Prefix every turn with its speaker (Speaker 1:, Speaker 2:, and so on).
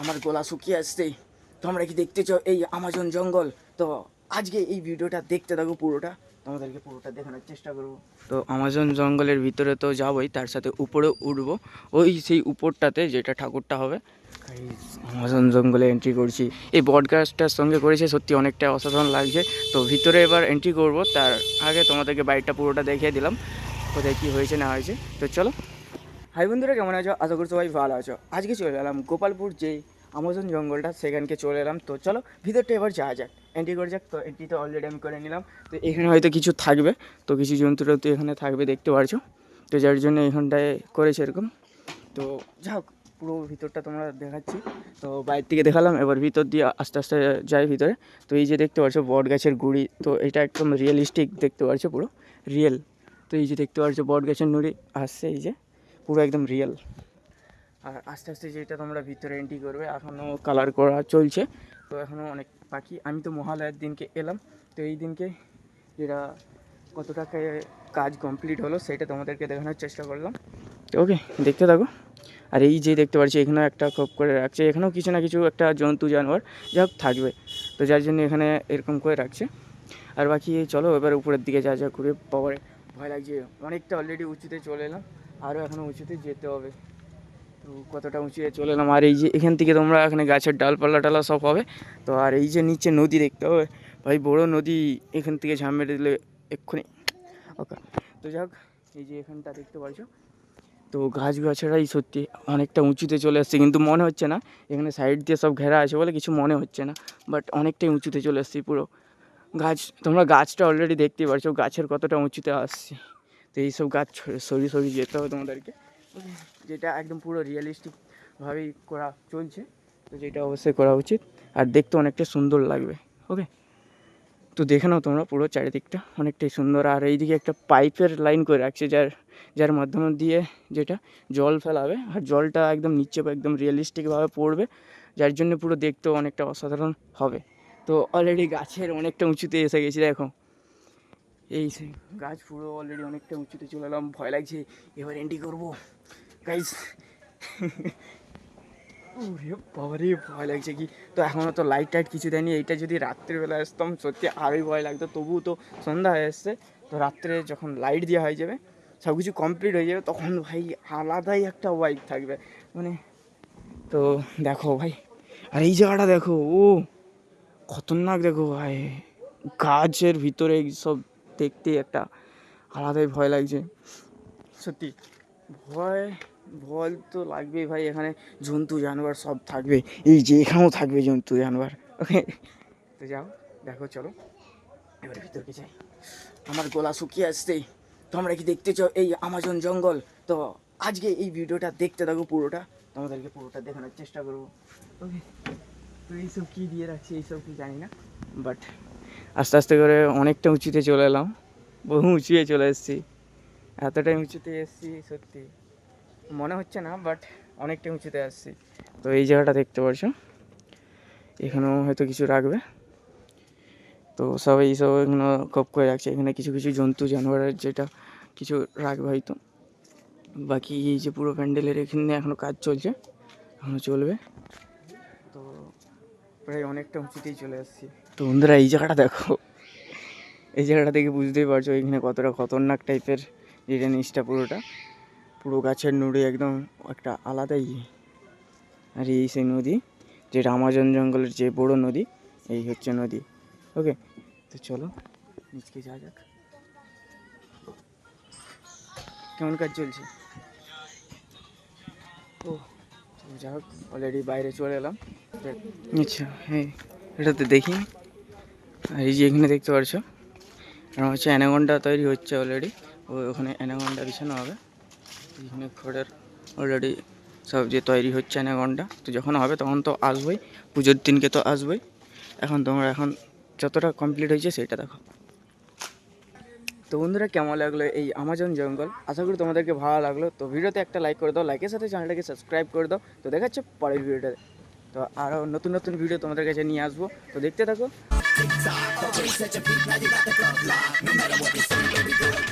Speaker 1: আমার গলা শুকিয়ে আসছে। তোমরা কি দেখতে চাও এই আমাজন জঙ্গল? তো আজকে এই ভিডিওটা দেখতে থাকো পুরোটা। তোমাদেরকে পুরোটা দেখানোর চেষ্টা করব। তো আমাজন জঙ্গলের ভিতরে তো যাবোই, তার সাথে উপরে উঠবো। ওই সেই উপরটাতে যেটা ঠাকুরটা হবে আমাজন জঙ্গলে এন্ট্রি করছি। এই বডকাস্টটার সঙ্গে করেছে, সত্যি অনেকটা অসাধারণ লাগছে। তো ভিতরে এবার এন্ট্রি করব, তার আগে তোমাদেরকে বাড়িটা পুরোটা দেখিয়ে দিলাম, কোথায় কী হয়েছে, না হয়েছে। তো চলো। হাই বন্ধুরা, কেমন আছো? আশা করি সবাই ভালো আছো। আজকে চলে এলাম গোপালপুর যেই আমাজন জঙ্গলটা, সেখানকে চলে এলাম। তো চলো, ভিতরটা এবার যাওয়া যাক। এন্ট্রি করে যাক, তো এন্ট্রি তো অলরেডি আমি করে নিলাম। তো এখানে হয়তো কিছু থাকবে। তো কিছু জন্তুরা তো এখানে থাকবে, দেখতে পারছ। তো যার জন্য এখানটায় করেছে এরকম। তো যাই হোক পুরো ভিতরটা তোমরা দেখাচ্ছি। তো বাইরে থেকে দেখালাম, এবার ভিতর দিয়ে আস্তে আস্তে যাই ভিতরে। তো এই যে দেখতে পাচ্ছ বট গাছের গুড়ি। তো এটা একদম রিয়েলিস্টিক দেখতে পাচ্ছ পুরো। রিয়েল তো এই যে দেখতে পাচ্ছ বট গাছের নুড়ি, আসছে এই যে। পুরো একদম রিয়েল আর আস্তে আস্তে যেটা তোমরা ভিতরে এন্ট্রি করবে এখনও কালার করা চলছে। তো এখনও অনেক পাখি আমি তো মহালয়ার দিনকে এলাম। তো এই দিনকে যেটা কত কাজ কমপ্লিট হলো, সেটা তোমাদেরকে দেখানোর চেষ্টা করলাম। তো ওকে দেখতে থাকো। আর এই যে দেখতে পাচ্ছি, এখানেও একটা খোপ করে রাখছে। এখানেও কিছু না কিছু একটা জন্তু, জানোয়ার যা থাকবে। তো যার জন্য এখানে এরকম করে রাখছে। আর বাকি চলো, এবার উপরের দিকে যা যা ঘুরে পাওয়ারে। ভয় লাগছে, অনেকটা অলরেডি উঁচুতে চলে এলাম। আরও এখনও উঁচুতে যেতে হবে। তো কতটা উঁচুতে চলে এলাম? আর এই যে এখান থেকে তোমরা এখানে গাছের ডালপালা টালা সব পাবে। তো আর এই যে নিচে নদী দেখতে হবে। ভাই, বড় নদী এখান থেকে ঝাম মেরে দিলে এক্ষুনি। ওকে, তো যাক, এই যে এখানটা দেখতে পারছ। তো গাছ গাছেরাই সত্যি অনেকটা উঁচুতে চলে আসছে কিন্তু মনে হচ্ছে না, এখানে সাইড দিয়ে সব ঘেরা আছে বলে কিছু মনে হচ্ছে না। বাট অনেকটাই উঁচুতে চলে আসছি পুরো। গাছ, তোমরা গাছটা অলরেডি দেখতেই পারছ, গাছের কতটা উঁচুতে আসছে। তো এইসব গাছ সরিয়ে সরিয়ে যেতে হবে তোমাদেরকে। যেটা একদম পুরো রিয়েলিস্টিকভাবেই করা চলছে। তো যেটা অবশ্যই করা উচিত। আর দেখতে অনেকটা সুন্দর লাগবে ওকে তো দেখে নাও তোমরা পুরো চারিদিকটা অনেকটাই সুন্দর। আর এইদিকে একটা পাইপের লাইন করে রাখছে, যার যার মাধ্যমে দিয়ে যেটা জল ফেলাবে। আর জলটা একদম নিচে একদম রিয়েলিস্টিকভাবে পড়বে, যার জন্য পুরো দেখতেও অনেকটা অসাধারণ হবে। তো অলরেডি গাছের অনেকটা উঁচুতে এসে গেছি, দেখো। এই সেই গাছ পুরো অলরেডি অনেকটা উঁচুতে চলে এলাম, ভয় লাগছে, এবার এন্ট্রি করব। গাইস ওরে বাবারে, ভয় লাগছে কি? তো এখনও তো লাইট টাইট কিছু দেয়নি, এইটা যদি রাত্রিবেলা আসতাম, সত্যি আরোই ভয় লাগতো। তবুও তো সন্ধ্যা হয়ে আসছে তো রাত্রে যখন লাইট দেওয়া হয়ে যাবে সব কিছু কমপ্লিট হয়ে যাবে, তখন ভাই আলাদাই একটা ওয়াইব থাকবে। মানে তো দেখো ভাই, আর এই জায়গাটা দেখো, ও, খতরনাক দেখো ভাই। গাছের ভিতরে সব দেখতে একটা আলাদাই ভয় লাগছে। সত্যি, ভয় ভয় তো লাগবেই ভাই, এখানে জন্তু, জানোয়ার সব থাকবে। এই যে এখানেও থাকবে জন্তু, জানোয়ার ওকে তো যাও, দেখো, চলো। এবার ভিতরকে যাই। আমার গলা শুকিয়ে আসছে। তোমরা কি দেখতে চাও? এই আমাজন জঙ্গল। তো আজকে এই ভিডিওটা দেখতে থাকো পুরোটা। তোমাদেরকে পুরোটা দেখানোর চেষ্টা করব। ওকে তো এইসব কী দিয়ে রাখছে, এইসব কি জানি না। বাট আস্তে আস্তে করে অনেকটা উঁচুতে চলে এলাম। বহু উঁচুয়ে চলে এসেছি। এতটাই উঁচুতে এসেছি, সত্যি। মনে হচ্ছে না বাট অনেকটা উঁচুতে আসছি। তো এই জায়গাটা দেখতে পাচ্ছ এখানেও হয়তো কিছু রাখবে। তো সব এইসব এখানে কপ করে রাখছে। এখানে কিছু কিছু জন্তু, জানোয়ারের যেটা কিছু রাখবে হয়তো। বাকি এই যে পুরো প্যান্ডেলের এখানে এখনও কাজ চলছে। এখনও চলবে। তো প্রায় অনেকটা উঁচুতেই চলে আসছি তো বন্ধুরা, এই জায়গাটা দেখো। এই জায়গাটা দেখে বুঝতেই পারছ, এখানে কতটা খতরনাক টাইপের যে জিনিসটা পুরোটা। পুরো গাছের নুড়ে একদম একটা আলাদাই আর এই সেই নদী, যেটা আমাজন জঙ্গলের যে বড় নদী, এই হচ্ছে নদী। ওকে, তো চলো, নিচকে যাওয়া যাক। কেমন কাজ চলছে? ও, তো যা হোক অলরেডি বাইরে চলে এলাম। আচ্ছা হ্যাঁ এটাতে দেখি। এই যে এখানে দেখতে পারছ আর হচ্ছে অ্যানাগন্ডা তৈরি হচ্ছে অলরেডি ও ওখানে অ্যানাগন্ডা বিছানো হবে। এখানে খড়ের অলরেডি সব যে তৈরি হচ্ছে অ্যানাগন্ডা তো যখন হবে তখন তো আসবোই, পুজোর দিনকে তো আসবোই। এখন তোমরা এখন যতটা কমপ্লিট হয়েছে সেটা দেখো। তো বন্ধুরা, কেমন লাগল এই আমাজন জঙ্গল? আশা করি তোমাদেরকে ভালো লাগল। তো ভিডিওতে একটা লাইক করে দাও লাইকের সাথে চ্যানেলটাকে সাবস্ক্রাইব করে দাও। তো দেখাচ্ছে পরের ভিডিওটাতে তো। আরও নতুন নতুন ভিডিও তোমাদের কাছে নিয়ে আসব। তো দেখতে থাকো। tick tock. The bass at your feet, now you got the locked. No matter what they say, baby girl.